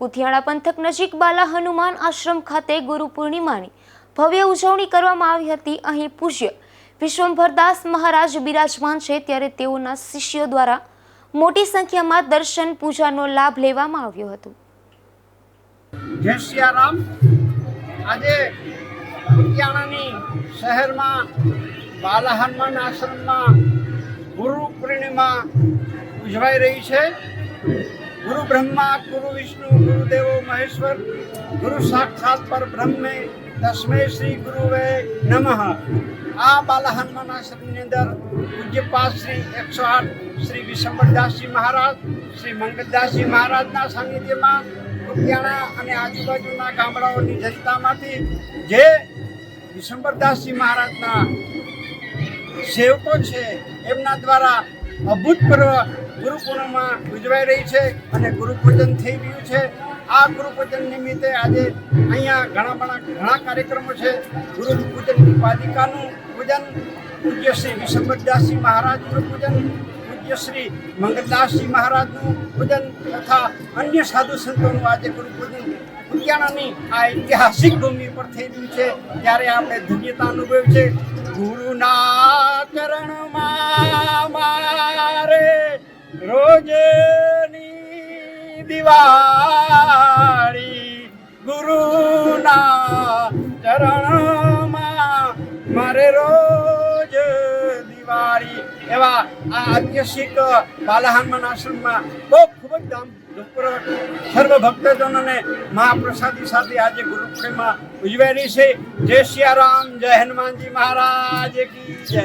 કુથિયાણા પંથક નજીક બાલા હનુમાન આશ્રમ ખાતે ગુરુ પૂર્ણિમાની ભવ્ય ઉજવણી કરવામાં આવી હતી. અહીં પૂજ્ય વિશ્વંભરદાસ મહારાજ બિરાજમાન છે, ત્યારે તેઓના શિષ્યો દ્વારા મોટી સંખ્યામાં દર્શન પૂજાનો લાભ લેવામાં આવ્યો હતો. જય સિયારામ. આજે કુતિયાણાની શહેરમાં બાલા હનુમાન આશ્રમમાં ગુરુ પૂર્ણિમા ઉજવાઈ રહી છે. બ્રહ્મા, ગુરુ વિષ્ણુ, ગુરુદેવો, મહેશ્વર, ગુરુ સાક્ષાત પર બ્રહ્મે, તસ્મે શ્રી ગુરુવે નમઃ. આ બાલા હનુમાન અંદર પૂજ્યપાદ શ્રી એકસો આઠ શ્રી વિશંબરદાસજી મહારાજ, શ્રી મંગળદાસજી મહારાજના સાનિધ્યમાં કુતિયાણા અને આજુબાજુના ગામડાઓની જનતામાંથી જે વિશંબરદાસજી મહારાજના સેવકો છે, એમના દ્વારા અભૂતપૂર્વ ગુરુ ઉજવાઈ રહી છે અને ગુરુપૂજન થઈ રહ્યું છે. આ ગુરુ પૂજન નિમિત્તે આજે અહીંયા ઘણા ઘણા ઘણા કાર્યક્રમો છે. ગુરુ પૂજન ઉપાધિકાનું પૂજન, પૂજ્ય શ્રી વિશંબરદાસજી મહારાજનું પૂજન, પૂજ્ય શ્રી મંગલદાસજી મહારાજનું પૂજન તથા અન્ય સાધુ સંતોનું આજે ગુરુપૂજન પૂજન આ ઐતિહાસિક ભૂમિ પર થઈ રહ્યું છે. ત્યારે આપણે ધન્યતા અનુભવ છે. ગુરુના ચરણમાં રોજની દિવાળી ગુરુના ચરણમાં મારે રોજ દિવાળી. એવા આ ઐતિહાસિક બાલા હનુમાન આશ્રમમાં બહુ ખૂબ જ ધામ સર્વ ભક્તજનોને મહાપ્રસાદી સાથે આજે ગુરુ ઉજવેલી છે. જય સિયારામ જય હનુમાનજી મહારાજ કી જય.